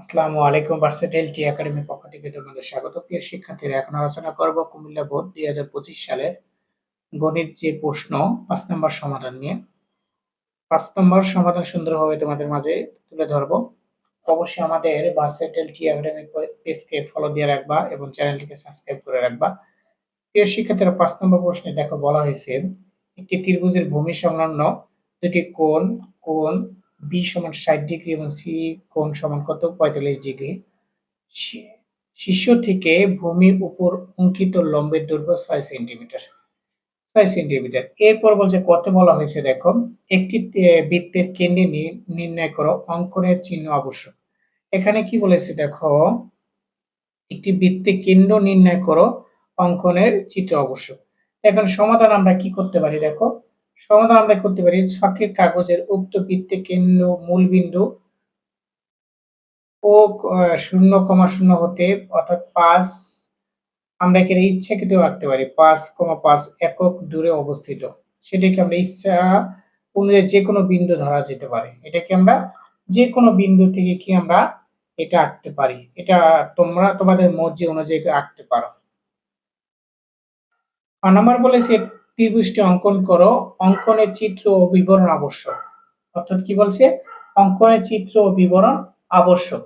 আসসালামু আলাইকুম ভার্সেটাইল টি একাডেমি পক্ষ থেকে তোমাদের স্বাগত। প্রিয় শিক্ষার্থীরা, এখন আলোচনা করব কুমিল্লা বোর্ড দুই হাজার পঁচিশ সালের গণিত যে প্রশ্ন, পাঁচ নম্বর সমাধান নিয়ে। পাঁচ নম্বর সমাধান সুন্দরভাবে তোমাদের মাঝে তুলে ধরব। অবশ্যই আমাদের ভার্সেটাইল টি একাডেমি পেজকে ফলো দিয়ে রাখবা এবং চ্যানেলটিকে সাবস্ক্রাইব করে রাখবা। প্রিয় শিক্ষার্থীরা, পাঁচ নম্বর প্রশ্নে দেখো বলা হয়েছে, একটি ত্রিভুজের ভূমি সংলগ্ন দুটি কোণ কোণ বি সমান ষাট ডিগ্রি এবং সি কোণ সমান কত? পঁয়তাল্লিশ ডিগ্রি। শীর্ষ থেকে ভূমি উপর অঙ্কিত লম্বের দৈর্ঘ্য ছয় সেন্টিমিটার। ছয় সেন্টিমিটার। এরপর বলছে, কত বলা হয়েছে? দেখো, একটি বৃত্তের কেন্দ্রে নির্ণয় করো, অঙ্কনের চিহ্ন আবশ্যক। এখানে কি বলেছে? দেখো, একটি বৃত্তের কেন্দ্র নির্ণয় করো, অঙ্কনের চিত্র আবশ্যক। এখন সমাধান আমরা কি করতে পারি? দেখো সমাধান আমরা করতে পারি ছকের কাগজের উক্ত বৃত্তে কেন্দ্র মূল বিন্দু ও শূন্য কমা শূন্য হতে অর্থাৎ পাঁচ, আমরা এখানে ইচ্ছাকৃত রাখতে পারি পাঁচ কমা পাঁচ একক দূরে অবস্থিত। সেটাকে আমরা ইচ্ছা অনুযায়ী যে কোনো বিন্দু ধরা যেতে পারে। এটাকে আমরা যে কোনো বিন্দু থেকে কি আমরা এটা আঁকতে পারি। এটা তোমরা তোমাদের মর্জি অনুযায়ী আঁকতে পারো। নাম্বার বলেছে ত্রিভুজটি অঙ্কন করো, অঙ্কনের চিত্র ও বিবরণ আবশ্যক। অর্থাৎ কি বলছে? অঙ্কনের চিত্র ও বিবরণ আবশ্যক।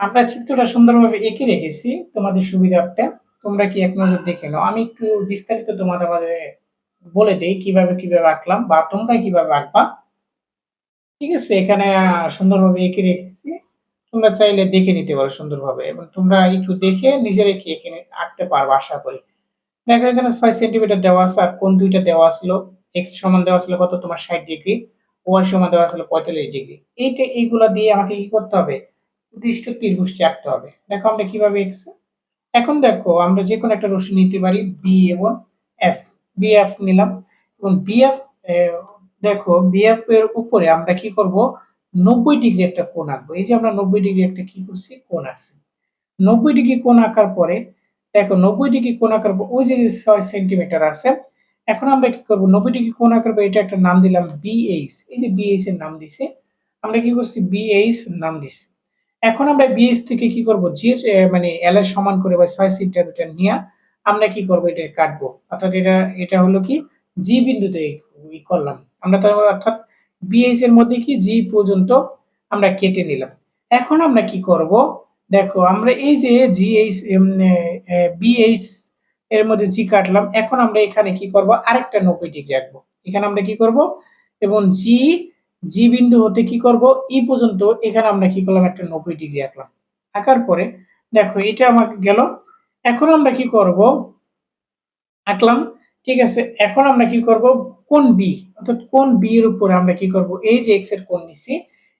আমরা চিত্রটা সুন্দরভাবে এঁকে রেখেছি তোমাদের সুবিধার্থে। তোমরা কি এক নজর দেখে নাও। আমি একটু বিস্তারিত তোমাদের মাঝে বলে দেই কীভাবে কীভাবে আঁকলাম বা তোমরা কীভাবে আঁকবা। ঠিক আছে, এখানে সুন্দরভাবে এঁকে রেখেছি। তোমরা চাইলে দেখে নিতে পারো সুন্দরভাবে এবং তোমরা একটু দেখে নিজেরা কি এখানে আঁকতে পারব, আশা করি। দেখো, এখানে ছয় সেন্টিমিটার দেওয়া আছে আর কোন দুইটা দেওয়া আসলো। এক্স সমান দেওয়া ছিল কত? তোমার ষাট ডিগ্রি ওয়াই সমান দেওয়া ছিল পঁয়তাল্লিশ ডিগ্রি এইটা এইগুলো দিয়ে আমাকে কি করতে হবে? উদ্দিষ্ট ত্রিভুজটি আঁকতে হবে। দেখো, আমরা কীভাবে এক্স এখন দেখো, আমরা যে কোনো একটা রশ্মি নিতে পারি বি এবং এফ বি এফ নিলাম এবং বি এফ দেখো বি এর উপরে আমরা কি করব? নব্বই ডিগ্রি একটা কোণ আঁকবো। এই যে আমরা নব্বই ডিগ্রি একটা কি করছি? কোণ আঁকছি। নব্বই ডিগ্রি কোণ আঁকার পরে দেখো নব্বই ডিগ্রি কোণ আঁকার ওই যে ছয় সেন্টিমিটার আছে, এখন আমরা কি করব? নব্বই ডিগ্রি কোণ আঁকার এটা একটা নাম দিলাম বিএইচ এই যে বিএইচ এর নাম দিছে, আমরা কি করছি? বিএইচ নাম দিছি। এখন আমরা বিএইচ থেকে কি করব? জি মানে এল এর সমান করে বা ছয় সেন্টিমিটার নিয়ে আমরা কি করব? এটা কাটবো। অর্থাৎ এটা এটা হলো কি? জি বিন্দুতে ই করলাম। আমরা তার অর্থাৎ বিএইচ এর মধ্যে কি? জি পর্যন্ত আমরা কেটে নিলাম। এখন আমরা কি করব? দেখো, আমরা এই যে জি জিএইচ বিএইচ এর মধ্যে জি কাটলাম, এখন আমরা এখানে কি করব? আরেকটা নব্বই ডিগ্রি আঁকবো। এখানে আমরা কি করব? এবং জি জি বিন্দু হতে কি করব? ই পর্যন্ত এখানে আমরা কি করলাম? একটা নব্বই ডিগ্রি আঁকলাম। আঁকার পরে, দেখো, এটা আমাকে গেল। এখন আমরা কি করব? আঁকলাম, ঠিক আছে? এখন আমরা কি করব? কোন বি অর্থাৎ কোন বি এর উপরে আমরা কি করব? এই যে এক্সের কোণ নিছি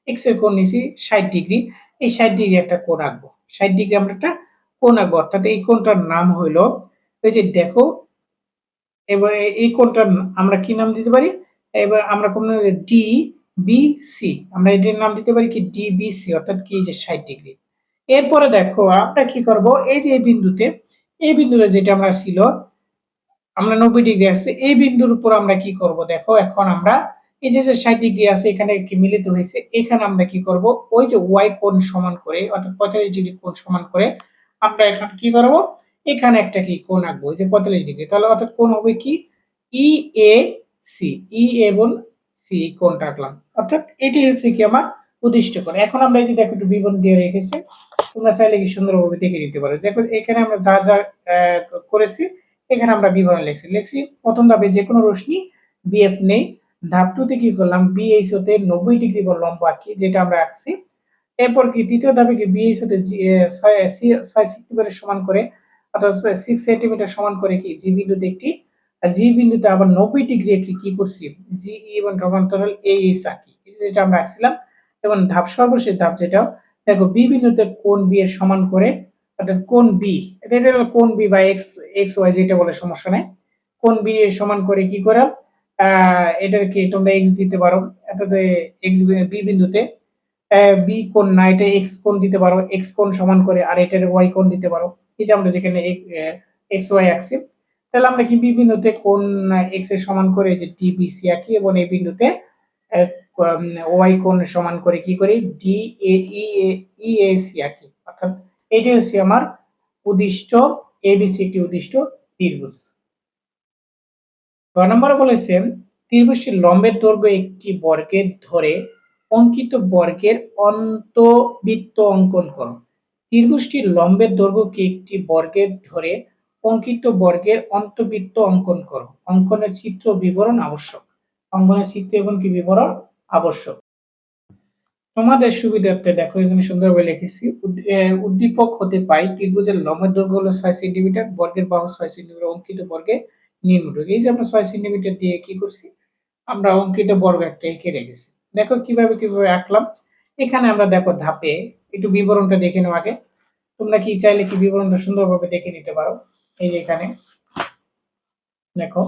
এক্সের কোণ নিছি ষাট ডিগ্রি। এই ষাট ডিগ্রি একটা কোণ আঁকবো। ষাট ডিগ্রি আমরা একটা কোণ আঁকবো, অর্থাৎ এই কোণটার নাম হইল ওই যে দেখো, এবার এই কোণটার আমরা কি নাম দিতে পারি? এবার আমরা কোন ডি বি সি আমরা এটির নাম দিতে পারি কি? ডি বি সি অর্থাৎ কি? যে ষাট ডিগ্রি এরপরে দেখো, আমরা কি করব? এই যে এই বিন্দুতে এই বিন্দুতে যেটা আমরা ছিল, আমরা নব্বই ডিগ্রি আসছে, এই বিন্দুর উপর আমরা কি করব? দেখো, এখন আমরা এই যে যে ষাট ডিগ্রি আছে, এখানে কি মিলিত হয়েছে? এখানে আমরা কি করব? ওই যে ওয়াই কোণ সমান করে, অর্থাৎ পঁয়তাল্লিশ ডিগ্রি কোণ সমান করে আমরা এখন কি করব? এখানে একটা কি কোণ আঁকবো যে পঁয়তাল্লিশ ডিগ্রি। তাহলে অর্থাৎ কোণ হবে কি? ই এ সি ই এবং সি কোণটা আঁকলাম অর্থাৎ এটি হচ্ছে কি আমার উদ্দিষ্ট কোণ। এখন আমরা এই যে দেখো একটু বিবরণ দিয়ে রেখেছি। তোমরা চাইলে কি সুন্দরভাবে দেখে দিতে পারো। দেখো এখানে আমরা যা যা করেছি, এখানে আমরা বিবরণ লিখছি। লিখছি, প্রথম ধাপে যে কোনো রশ্মি বিএফ নেই। ধাপ টুতে কি করলাম? বিএইচ হতে নব্বই ডিগ্রি বল লম্ব আঁকি, যেটা আমরা আঁকছি। এরপর কি তৃতীয় ধাপে কি বিএইচ হতে ছয় সেন্টিমিটার সমান করে, অর্থাৎ সিক্স সেন্টিমিটার সমান করে কি জি বিন্দুতে একটি জি বিন্দুতে আবার নব্বই ডিগ্রি একটি কি করছি? জি ই এবং সমান্তরাল এইচ আঁকি। যেটা আমরা আঁকছিলাম, এবং ধাপ সর্বশেষ ধাপ যেটা, দেখো বি বিন্দুতে কোন বি এর সমান করে, অর্থাৎ কোন বি এটা কোন বি বা এক্স এক্স ওয়াই যেটা বলে সমস্যা নেই। কোন বি এর সমান করে কি করা? এটাকে তোমরা এক্স দিতে পারো। অর্থাৎ এক্স বি বিন্দুতে। বি কোন না এটা এক্স কোন দিতে পারো। এক্স কোন সমান করে আর এটার ওয়াই কোন দিতে পারো। এই যে আমরা যেখানে এক্স ওয়াই আঁকছি, তাহলে আমরা কি বি বিন্দুতে কোন এক্সের সমান করে যে টি বি সি আঁকি এবং এই বিন্দুতে ওয়াই কোণ সমান করে কি করি? D A E E A C আঁকি। অর্থাৎ এটি হচ্ছে আমার উদ্দিষ্ট এবিসি একটি উদ্দিষ্ট ত্রিভুজ। গ নম্বরে বলেছে ত্রিভুজটির লম্বের দৈর্ঘ্য একটি বর্গের ধরে অঙ্কিত বর্গের অন্তবৃত্ত অঙ্কন করো ত্রিভুজটির লম্বের দৈর্ঘ্যকে একটি বর্গের ধরে অঙ্কিত বর্গের অন্তবৃত্ত অঙ্কন করো অঙ্কনের চিত্র বিবরণ আবশ্যক। অঙ্কনের চিত্র এবং কি বিবরণ? আবশ্যক। তোমাদের সুবিধার্থে দেখো, এখানে সুন্দরভাবে লিখেছি উদ্দীপক হতে পাই ত্রিভুজের লম্বের দৈর্ঘ্য হলো ছয় সেন্টিমিটার, বর্গের বাহু ছয় সেন্টিমিটার, অঙ্কিত বর্গে নিম্নরূপ এই যে আমরা ছয় সেন্টিমিটার দিয়ে কি করছি? আমরা অঙ্কিত বর্গ একটা এঁকে রেখেছি। দেখো কীভাবে কীভাবে আঁকলাম। এখানে আমরা দেখো ধাপে, একটু বিবরণটা দেখে নেওয়া আগে। তোমরা কি চাইলে কি বিবরণটা সুন্দরভাবে দেখে নিতে পারো? এই যে এখানে। দেখো,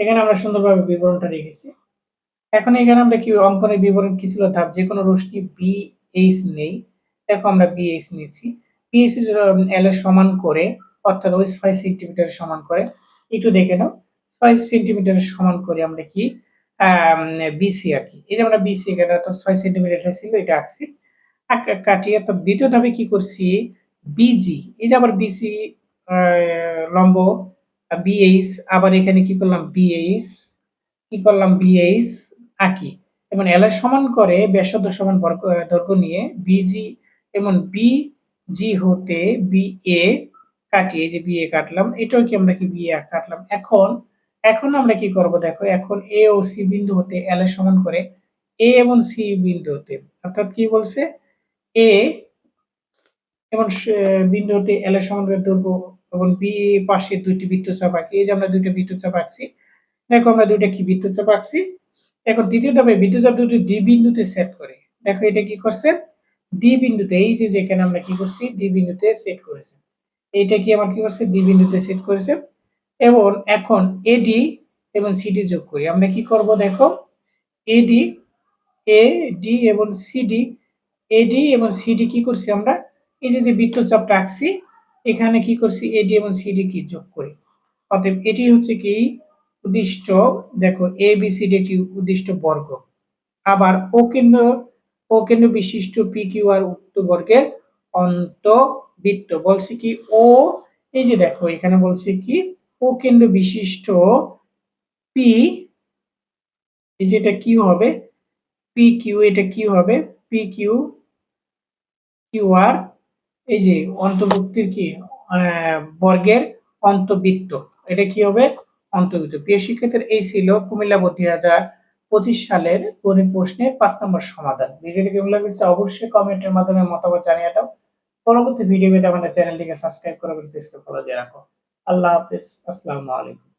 এখানে আমরা সুন্দরভাবে বিবরণটা রেখেছি। এখন এখানে আমরা কি, অঙ্কনের বিবরণ কি ছিল? ধাপ যে কোনো রশ্মি বি এইচ নেই। দেখো আমরা বি এইচ নিচ্ছি বি এইচ এল এর সমান করে, অর্থাৎ ওই ছয় সেন্টিমিটার সমান করে একটু দেখে নাও। ছয় সেন্টিমিটারের সমান করে আমরা কি বিসি আর কি। এই যে আমরা বিসি এখানে অর্থাৎ ছয় সেন্টিমিটার ছিল, এটা আঁকছি। আঁকা- কাটিয়ে তো দ্বিতীয় ধাপে কি করছি? বিজি এই যে আবার বিসি লম্ব বিএইচ আবার এখানে কি করলাম? বিএইচ কি করলাম? বিএইচ আঁকি। এবং এল সমান করে ব্যাসার্ধ সমান দৈর্ঘ্য নিয়ে বিজি এবং বি জি হতে বি এ কাটি এই যে বি এ কাটলাম, এটাও কি আমরা কি বি এ কাটলাম? এখন এখন আমরা কি করব দেখো, এখন এ ও সি বিন্দু হতে এল এর সমান করে এ এবং সি বিন্দু হতে, অর্থাৎ কি বলছে? এ এবং বিন্দু হতে এল এর সমান করে দৈর্ঘ্য এবং বি পাশে দুইটি বৃত্তচাপ আঁকি, এই যে আমরা দুইটা বৃত্তচাপ আঁকছি, দেখো আমরা দুইটা কি বৃত্তচাপ আঁকছি? এখন দ্বিতীয় ধাপে বৃত্তচাপ দুটি ডি বিন্দুতে সেট করে, দেখো এটা কি করছে? ডি বিন্দুতে, এই যে যেখানে আমরা কি করছি ডি বিন্দুতে সেট করেছে। এইটা কি আমার কি করছে? ডি বিন্দুতে সেট করেছে। এবং এখন এডি এবং সিডি যোগ করি। আমরা কি করব দেখো? এডি এ ডি এবং সিডি এডি এবং সিডি কি করছি আমরা? এই যে যে বৃত্তচাপটা আঁকছি, এখানে কি করছি? এডি এবং সিডি কি যোগ করি? অতএব এটি হচ্ছে কি? উদ্দিষ্ট, দেখো এ বি সি ডি একটি উদ্দিষ্ট বর্গ। আবার ও কেন্দ্র ও কেন্দ্র বিশিষ্ট পি কিউ আর উক্ত বর্গের অন্তবৃত্ত বলছে কি, ও, এই যে দেখো, এখানে বলছে কি, ও কেন্দ্র বিশিষ্ট পি এই যে এটা কিউ হবে? পি কিউ এটা কিউ হবে? পি কিউ কিউ আর এই যে অন্তর্ভুক্তির কি বর্গের অন্তবৃত্ত এটা কি হবে? অন্তর্ভুক্ত প্রিয় শিক্ষার্থীর, এই ছিল কুমিল্লা দুই হাজার পঁচিশ সালের গণিত প্রশ্নের পাঁচ নম্বর সমাধান। ভিডিওটি কেমন লাগছে অবশ্যই কমেন্টের মাধ্যমে মতামত জানিয়ে দাও। পরবর্তী ভিডিও পেতে আমাদের চ্যানেলটিকে সাবস্ক্রাইব করে ফেসবুক ফলো দিয়ে রাখো। আল্লাহ হাফিজ। আসসালামু আলাইকুম।